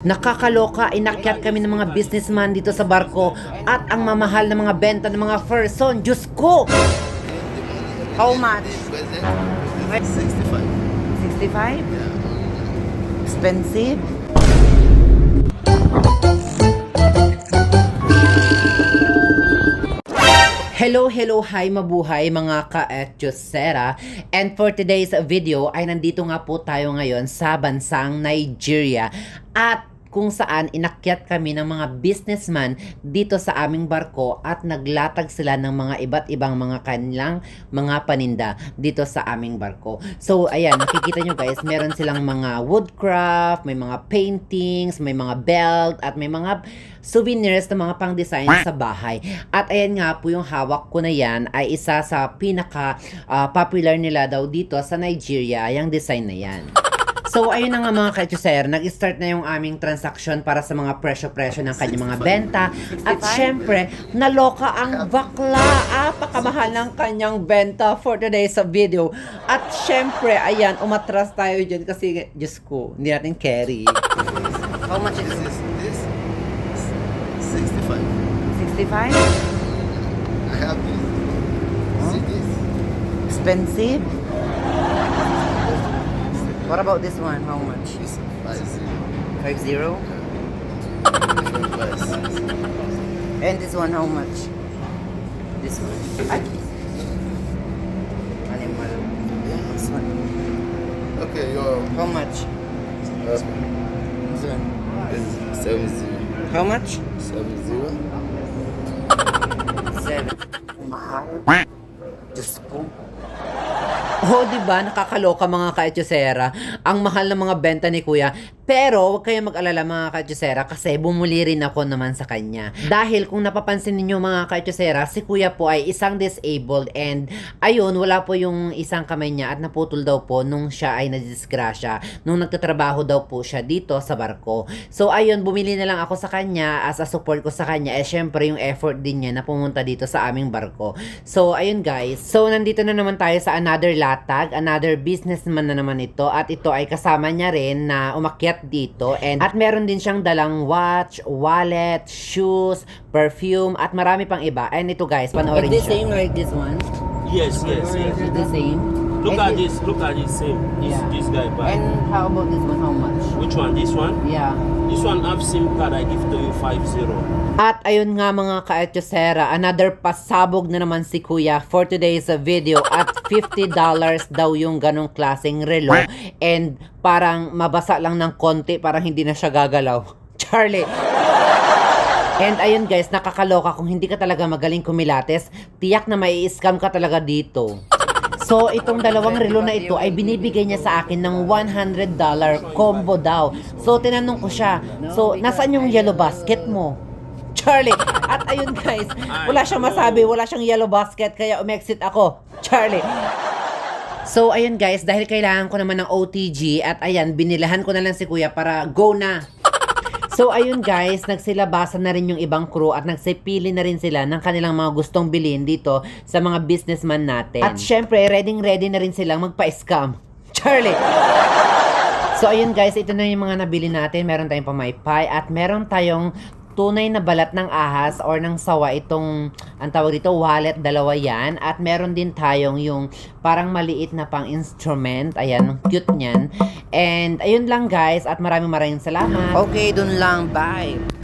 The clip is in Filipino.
Nakakaloka, inakyat kami ng mga businessman dito sa barko at ang mamahal na mga benta ng mga person. Diyos ko! How much? 65. 65? Expensive? Hello, hello, hi, mabuhay mga ka-etyosera. And for today's video ay nandito nga po tayo ngayon sa bansang Nigeria at kung saan inakyat kami ng mga businessman dito sa aming barko at naglatag sila ng mga iba't ibang mga kanilang mga paninda dito sa aming barko. So ayan, nakikita nyo guys, meron silang mga woodcraft, may mga paintings, may mga belt, at may mga souvenirs na mga pang-design sa bahay. At ayan nga po yung hawak ko na yan ay isa sa pinaka ah, popular nila daw dito sa Nigeria, yung design na yan. So, ayun na nga mga kachuser, nag-start na yung aming transaction para sa mga presyo-presyo ng kanyang mga benta. At syempre, naloka ang bakla. Apakamahal ng kanyang benta for today's video. At syempre, ayan, umatras tayo dyan kasi, Diyos ko, hindi natin carry. How much is This is this 65. 65? I have this. See this? Expensive? What about this one? How much? This 50. 50? Different price. And this one, how much? This one. Animal. Yeah. This one. Okay, your How much? uh, This one. is 70. How much? 70. Seven. Mahal. Diyos ko. Oh, di ba? Nakakaloka mga kaetyosera. Ang mahal ng mga benta ni Kuya. Pero, huwag kayong mag-alala mga kaetyosera kasi bumuli rin ako naman sa kanya. Dahil kung napapansin ninyo mga kaetyosera, si Kuya po ay isang disabled and ayun, wala po yung isang kamay niya at naputol daw po nung siya ay nadisgrasya. Nung nagtatrabaho daw po siya dito sa barko. So, ayun, bumili na lang ako sa kanya as a support ko sa kanya. Eh, syempre, yung effort din niya na pumunta dito sa aming barko. So, ayun guys. So, nandito na naman tayo sa another latag. Another businessman na naman ito. At ito ay kasama niya rin na umakyat dito. And, at meron din siyang dalang watch, wallet, shoes, perfume, at marami pang iba. And ito guys, panoorin Is the same like this one? Yes, yes, yes. Is the same? Look And at it- this. Look at this same. This Yeah. this guy buy. And how about this one? How much? Which one? This one? Yeah. This one have SIM card. I give to you five zero. At ayun nga mga kaetyosera, another pasabog na naman si Kuya for today's video at $50 daw yung ganong klaseng relo and parang mabasa lang ng konti parang hindi na siya gagalaw. Charlie! And ayun guys, nakakaloka kung hindi ka talaga magaling kumilates, tiyak na mai scam ka talaga dito. So, itong dalawang relo na ito ay binibigay niya sa akin ng $100 combo daw. So, tinanong ko siya, so, nasaan yung yellow basket mo? Charlie! At ayun guys, wala siyang masabi, wala siyang yellow basket, kaya umexit ako. Charlie! So, ayun guys, dahil kailangan ko naman ng OTG at ayan, binilahan ko na lang si kuya para go na. So, ayun guys, nagsilabasan na rin yung ibang crew at nagsipili na rin sila ng kanilang mga gustong bilhin dito sa mga businessman natin. At syempre, ready-ready na rin silang magpa-scam. Charlie! So, ayun guys, ito na yung mga nabili natin. Meron tayong pamaypay at meron tayong tunay na balat ng ahas or ng sawa itong ang tawag dito wallet dalawa yan. At meron din tayong yung parang maliit na pang instrument. Ayan cute niyan. And ayun lang guys. At maraming maraming salamat. Okay dun lang. Bye